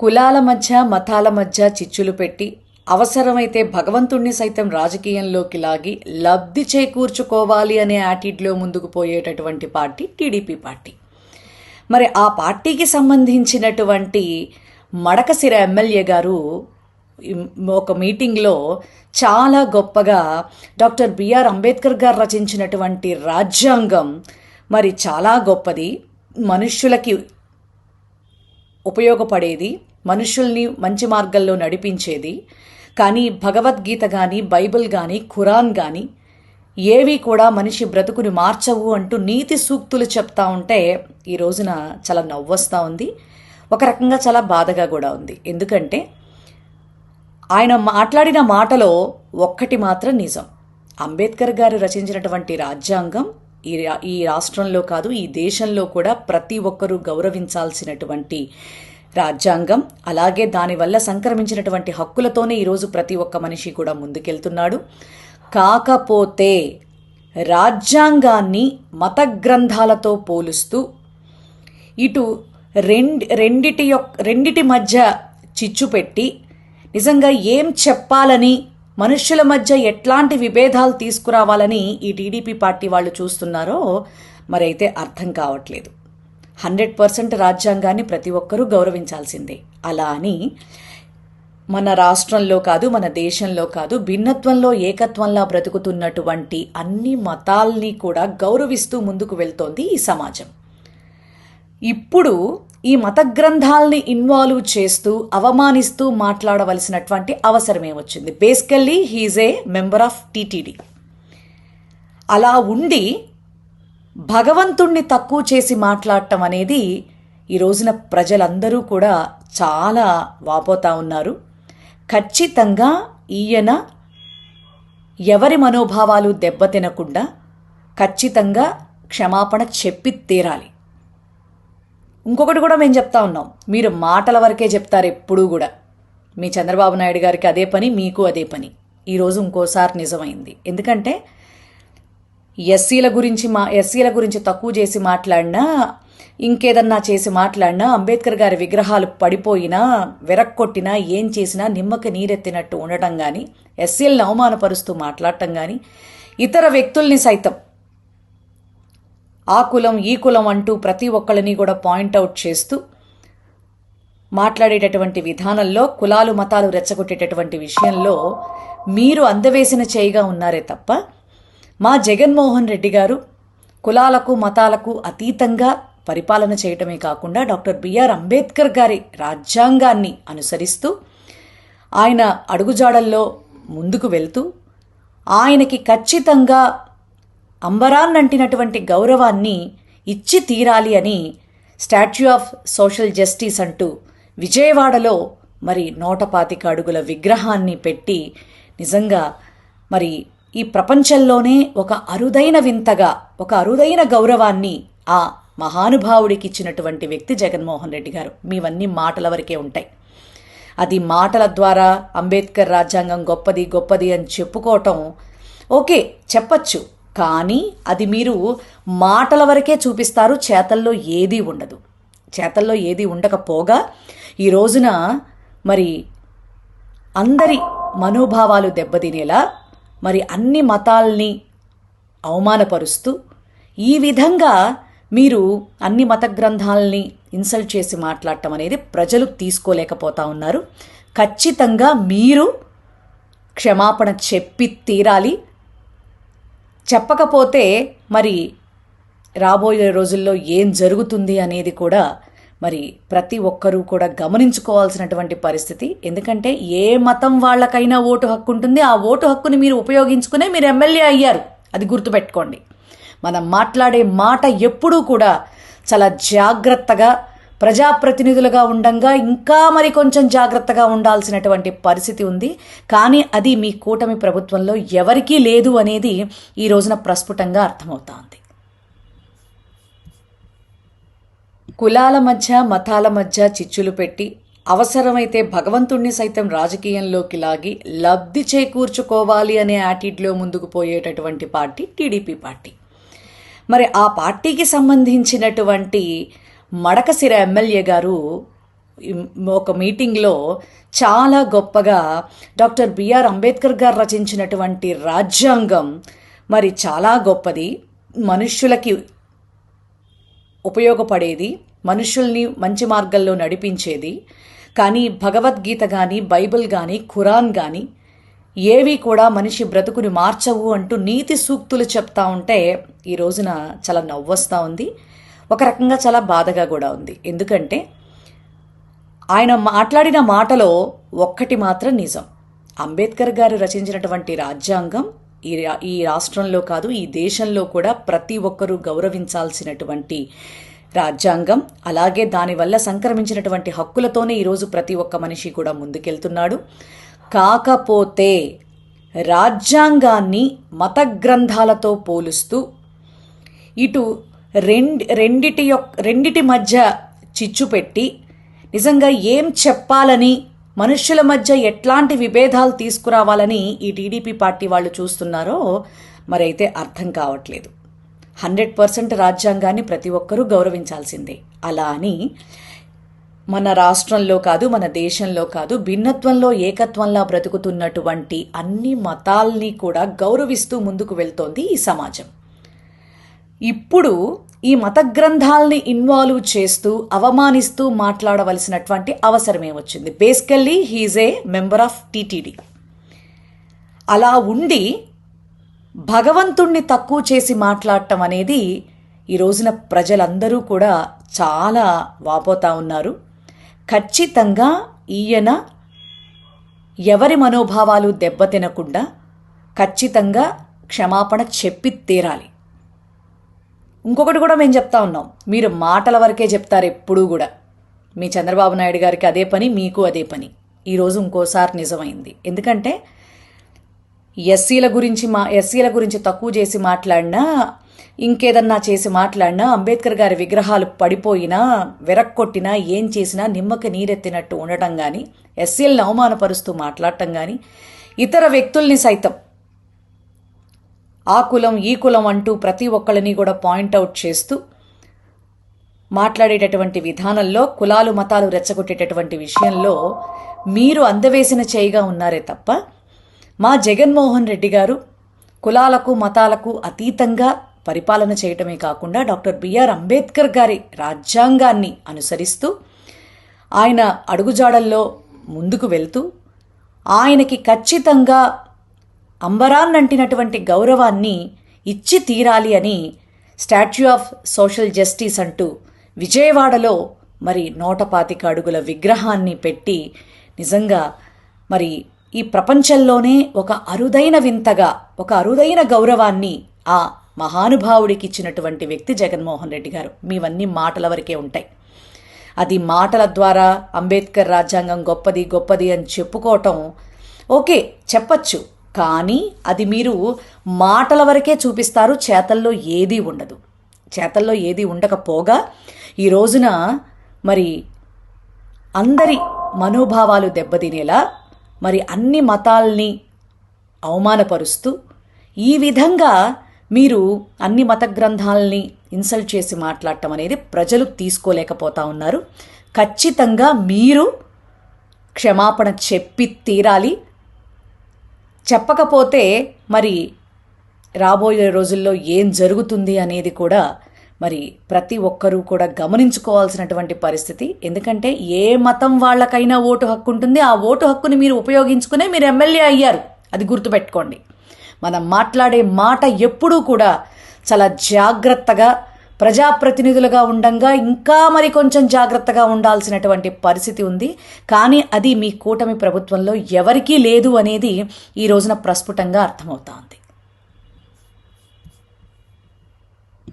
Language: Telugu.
కులాల మధ్య మతాల మధ్య చిచ్చులు పెట్టి అవసరమైతే భగవంతుణ్ణి సైతం రాజకీయంలోకి లాగి లబ్ధి చేకూర్చుకోవాలి అనే యాటిడ్లో ముందుకు పోయేటటువంటి పార్టీ టీడీపీ పార్టీ. మరి ఆ పార్టీకి సంబంధించినటువంటి మడకసిర ఎమ్మెల్యే గారు ఒక మీటింగ్లో చాలా గొప్పగా డాక్టర్ బిఆర్ అంబేద్కర్ గారు రచించినటువంటి రాజ్యాంగం మరి చాలా గొప్పది. మనుష్యులకి ఉపయోగపడేది మనుషుల్ని మంచి మార్గంలో నడిపించేది. కానీ భగవద్గీత కానీ బైబిల్ కానీ ఖురాన్ కానీ ఏవి కూడా మనిషి బ్రతుకుని మార్చవు అంటూ నీతి సూక్తులు చెప్తా ఉంటే ఈ రోజున చాలా నవ్వొస్తా ఉంది. ఒక రకంగా చాలా బాధగా కూడా ఉంది. ఎందుకంటే ఆయన మాట్లాడిన మాటలో ఒక్కటి మాత్రం నిజం. అంబేద్కర్ గారు రచించినటువంటి రాజ్యాంగం ఈ రా- ఈ రాష్ట్రంలో కాదు ఈ దేశంలో కూడా ప్రతి ఒక్కరూ గౌరవించాల్సినటువంటి రాజ్యాంగం. అలాగే దానివల్ల సంక్రమించినటువంటి హక్కులతోనే ఈరోజు ప్రతి ఒక్క మనిషి కూడా ముందుకెళ్తున్నాడు. కాకపోతే రాజ్యాంగాన్ని మత గ్రంథాలతో పోలుస్తూ ఇటు రెండు రెండిటి యొక్క రెండిటి మధ్య చిచ్చు పెట్టి నిజంగా ఏం చెప్పాలని మనుష్యుల మధ్య ఎట్లాంటి విభేదాలు తీసుకురావాలని ఈ టీడీపీ పార్టీ వాళ్ళు చూస్తున్నారో మరైతే అర్థం కావట్లేదు. హండ్రెడ్ పర్సెంట్ రాజ్యాంగాన్ని ప్రతి ఒక్కరూ గౌరవించాల్సిందే. అలా అని మన రాష్ట్రంలో కాదు మన దేశంలో కాదు భిన్నత్వంలో ఏకత్వంలా బ్రతుకుతున్నటువంటి అన్ని మతాల్ని కూడా గౌరవిస్తూ ముందుకు వెళ్తోంది ఈ సమాజం. ఇప్పుడు ఈ మత గ్రంథాలని ఇన్వాల్వ్ చేస్తూ అవమానిస్తూ మాట్లాడవలసినటువంటి అవసరమే వచ్చింది. Basically he's a member of TTD అలా ఉండి భగవంతుణ్ణి తక్కువ చేసి మాట్లాడటం అనేది ఈ రోజున ప్రజలందరూ కూడా చాలా వాపోతా ఉన్నారు. ఖచ్చితంగా ఈయన ఎవరి మనోభావాలు దెబ్బతినకుండా ఖచ్చితంగా క్షమాపణ చెప్పి తీరాలి. ఇంకొకటి కూడా మేము చెప్తా ఉన్నాం. మీరు మాటల వరకే చెప్తారు ఎప్పుడూ కూడా. మీ చంద్రబాబు నాయుడు గారికి అదే పని మీకు అదే పని. ఈరోజు ఇంకోసారి నిజమైంది. ఎందుకంటే ఎస్సీల గురించి మా ఎస్సీల గురించి తక్కువ చేసి మాట్లాడినా ఇంకేదన్నా చేసి మాట్లాడినా అంబేద్కర్ గారి విగ్రహాలు పడిపోయినా వెరక్కొట్టినా ఏం చేసినా నిమ్మకి నీరెత్తినట్టు ఉండటం కానీ ఎస్సీలను అవమానపరుస్తూ మాట్లాడటం కానీ ఇతర వ్యక్తుల్ని సైతం ఆ కులం ఈ కులం అంటూ ప్రతి ఒక్కళ్ళని కూడా పాయింట్అవుట్ చేస్తూ మాట్లాడేటటువంటి విధానంలో కులాలు మతాలు రెచ్చగొట్టేటటువంటి విషయంలో మీరు అందవేసిన చేయిగా ఉన్నారే తప్ప మా జగన్మోహన్ రెడ్డి గారు కులాలకు మతాలకు అతీతంగా పరిపాలన చేయటమే కాకుండా డాక్టర్ బిఆర్ అంబేద్కర్ గారి రాజ్యాంగాన్ని అనుసరిస్తూ ఆయన అడుగుజాడల్లో ముందుకు వెళ్తూ ఆయనకి ఖచ్చితంగా అంబరాన్నంటినటువంటి గౌరవాన్ని ఇచ్చి తీరాలి అని స్టాచ్యూ ఆఫ్ సోషల్ జస్టిస్ అంటూ విజయవాడలో మరి నూటపాతిక అడుగుల విగ్రహాన్ని పెట్టి నిజంగా మరి ఈ ప్రపంచంలోనే ఒక అరుదైన వింతగా ఒక అరుదైన గౌరవాన్ని ఆ మహానుభావుడికి ఇచ్చినటువంటి వ్యక్తి జగన్మోహన్ రెడ్డి గారు. మీవన్నీ మాటల వరకే ఉంటాయి. అది మాటల ద్వారా అంబేద్కర్ రాజ్యాంగం గొప్పది గొప్పది అని చెప్పుకోవటం ఓకే చెప్పచ్చు. కానీ అది మీరు మాటల వరకే చూపిస్తారు చేతల్లో ఏదీ ఉండదు. చేతల్లో ఏది ఉండకపోగా ఈ రోజున మరి అందరి మనోభావాలు దెబ్బతినేలా మరి అన్ని మతాల్ని అవమానపరుస్తూ ఈ విధంగా మీరు అన్ని మత గ్రంథాలని ఇన్సల్ట్ చేసి మాట్లాడటం అనేది ప్రజలు తీసుకోలేకపోతా ఉన్నారు. ఖచ్చితంగా మీరు క్షమాపణ చెప్పి తీరాలి. చెప్పకపోతే మరి రాబోయే రోజుల్లో ఏం జరుగుతుంది అనేది కూడా మరి ప్రతి ఒక్కరూ కూడా గమనించుకోవాల్సినటువంటి పరిస్థితి. ఎందుకంటే ఏ మతం వాళ్ళకైనా ఓటు హక్కు ఉంటుంది. ఆ ఓటు హక్కుని మీరు ఉపయోగించుకునే మీరు ఎమ్మెల్యే అయ్యారు. అది గుర్తుపెట్టుకోండి. మనం మాట్లాడే మాట ఎప్పుడూ కూడా చాలా జాగ్రత్తగా ప్రజాప్రతినిధులుగా ఉండంగా ఇంకా మరి కొంచెం జాగ్రత్తగా ఉండాల్సినటువంటి పరిస్థితి ఉంది. కానీ అది మీ కూటమి ప్రభుత్వంలో ఎవరికీ లేదు అనేది ఈ రోజున ప్రస్ఫుటంగా అర్థమవుతా ఉంది కులాల మధ్య మతాల మధ్య చిచ్చులు పెట్టి అవసరమైతే భగవంతుణ్ణి సైతం రాజకీయంలోకి లాగి లబ్ధి చేకూర్చుకోవాలి అనే యాటిట్యూడ్లో ముందుకు పోయేటటువంటి పార్టీ టీడీపీ పార్టీ. మరి ఆ పార్టీకి సంబంధించినటువంటి మడకసిర ఎమ్మెల్యే గారు ఒక మీటింగ్లో చాలా గొప్పగా డాక్టర్ బిఆర్ అంబేద్కర్ గారు రచించినటువంటి రాజ్యాంగం మరి చాలా గొప్పది. మనుష్యులకి ఉపయోగపడేది మనుషుల్ని మంచి మార్గంలో నడిపించేది. కానీ భగవద్గీత కానీ బైబిల్ కానీ ఖురాన్ కానీ ఏవి కూడా మనిషి బ్రతుకుని మార్చవు అంటూ నీతి సూక్తులు చెప్తా ఉంటే ఈ రోజున చాలా నవ్వొస్తూ ఉంది. ఒక రకంగా చాలా బాధగా కూడా ఉంది. ఎందుకంటే ఆయన మాట్లాడిన మాటలో ఒక్కటి మాత్రం నిజం. అంబేద్కర్ గారు రచించినటువంటి రాజ్యాంగం ఈ ఈ రాష్ట్రంలో కాదు ఈ దేశంలో కూడా ప్రతి ఒక్కరూ గౌరవించాల్సినటువంటి రాజ్యాంగం. అలాగే దానివల్ల సంక్రమించినటువంటి హక్కులతోనే ఈరోజు ప్రతి ఒక్క మనిషి కూడా ముందుకెళ్తున్నాడు. కాకపోతే రాజ్యాంగాన్ని మత గ్రంథాలతో పోలుస్తూ ఇటు రెండు రెండిటి యొక్క రెండిటి మధ్య చిచ్చు పెట్టి నిజంగా ఏం చెప్పాలని మనుషుల మధ్య ఎట్లాంటి విభేదాలు తీసుకురావాలని ఈ టీడీపీ పార్టీ వాళ్ళు చూస్తున్నారో మరైతే అర్థం కావట్లేదు. హండ్రెడ్ పర్సెంట్ రాజ్యాంగాన్ని ప్రతి ఒక్కరూ గౌరవించాల్సిందే. అలా అని మన రాష్ట్రంలో కాదు మన దేశంలో కాదు భిన్నత్వంలో ఏకత్వంలా బ్రతుకుతున్నటువంటి అన్ని మతాల్ని కూడా గౌరవిస్తూ ముందుకు వెళ్తోంది ఈ సమాజం. ఇప్పుడు ఈ మత గ్రంథాలని ఇన్వాల్వ్ చేస్తూ అవమానిస్తూ మాట్లాడవలసినటువంటి అవసరమే వచ్చింది. Basically he's a member of TTD అలా ఉండి భగవంతుణ్ణి తక్కువ చేసి మాట్లాడటం అనేది ఈ రోజున ప్రజలందరూ కూడా చాలా వాపోతా ఉన్నారు. ఖచ్చితంగా ఈయన ఎవరి మనోభావాలు దెబ్బతినకుండా ఖచ్చితంగా క్షమాపణ చెప్పి తీరాలి. ఇంకొకటి కూడా మేము చెప్తా ఉన్నాం. మీరు మాటల వరకే చెప్తారు ఎప్పుడూ కూడా. మీ చంద్రబాబు నాయుడు గారికి అదే పని మీకు అదే పని. ఈరోజు ఇంకోసారి నిజమైంది. ఎందుకంటే ఎస్సీల గురించి మా ఎస్సీల గురించి తక్కువ చేసి మాట్లాడినా ఇంకేదన్నా చేసి మాట్లాడినా అంబేద్కర్ గారి విగ్రహాలు పడిపోయినా వెరక్కొట్టినా ఏం చేసినా నిమ్మకి నీరెత్తినట్టు ఉండటం కానీ ఎస్సీలను అవమానపరుస్తూ మాట్లాడటం కానీ ఇతర వ్యక్తుల్ని సైతం ఆ కులం ఈ కులం అంటూ ప్రతి ఒక్కళ్ళని కూడా పాయింట్అవుట్ చేస్తూ మాట్లాడేటటువంటి విధానంలో కులాలు మతాలు రెచ్చగొట్టేటటువంటి విషయంలో మీరు అందవేసిన చేయిగా ఉన్నారే తప్ప మా జగన్మోహన్ రెడ్డి గారు కులాలకు మతాలకు అతీతంగా పరిపాలన చేయటమే కాకుండా డాక్టర్ బిఆర్ అంబేద్కర్ గారి రాజ్యాంగాన్ని అనుసరిస్తూ ఆయన అడుగుజాడల్లో ముందుకు వెళ్తూ ఆయనకి ఖచ్చితంగా అంబరాన్నంటినటువంటి గౌరవాన్ని ఇచ్చి తీరాలి అని స్టాచ్యూ ఆఫ్ సోషల్ జస్టిస్ అంటూ విజయవాడలో మరి నూటపాతిక అడుగుల విగ్రహాన్ని పెట్టి నిజంగా మరి ఈ ప్రపంచంలోనే ఒక అరుదైన వింతగా ఒక అరుదైన గౌరవాన్ని ఆ మహానుభావుడికి ఇచ్చినటువంటి వ్యక్తి జగన్మోహన్ రెడ్డి గారు. మీవన్నీ మాటల వరకే ఉంటాయి. అది మాటల ద్వారా అంబేద్కర్ రాజ్యాంగం గొప్పది గొప్పది అని చెప్పుకోవటం ఓకే చెప్పచ్చు. కానీ అది మీరు మాటల వరకే చూపిస్తారు చేతల్లో ఏదీ ఉండదు. చేతల్లో ఏదీ ఉండకపోగా ఈ రోజున మరి అందరి మనోభావాలు దెబ్బతినేలా మరి అన్ని మతాల్ని అవమానపరుస్తూ ఈ విధంగా మీరు అన్ని మత గ్రంథాలని ఇన్సల్ట్ చేసి మాట్లాడటం అనేది ప్రజలు తీసుకోలేకపోతా ఉన్నారు. ఖచ్చితంగా మీరు క్షమాపణ చెప్పి తీరాలి. చెప్పకపోతే మరి రాబోయే రోజుల్లో ఏం జరుగుతుంది అనేది కూడా మరి ప్రతి ఒక్కరూ కూడా గమనించుకోవాల్సినటువంటి పరిస్థితి. ఎందుకంటే ఏ మతం వాళ్ళకైనా ఓటు హక్కు ఉంటుంది. ఆ ఓటు హక్కుని మీరు ఉపయోగించుకునే మీరు ఎమ్మెల్యే అయ్యారు. అది గుర్తుపెట్టుకోండి. మనం మాట్లాడే మాట ఎప్పుడూ కూడా చాలా జాగ్రత్తగా ప్రజాప్రతినిధులుగా ఉండంగా ఇంకా మరి కొంచెం జాగ్రత్తగా ఉండాల్సినటువంటి పరిస్థితి ఉంది. కానీ అది మీ కూటమి ప్రభుత్వంలో ఎవరికీ లేదు అనేది ఈ రోజున ప్రస్ఫుటంగా అర్థమవుతా ఉంది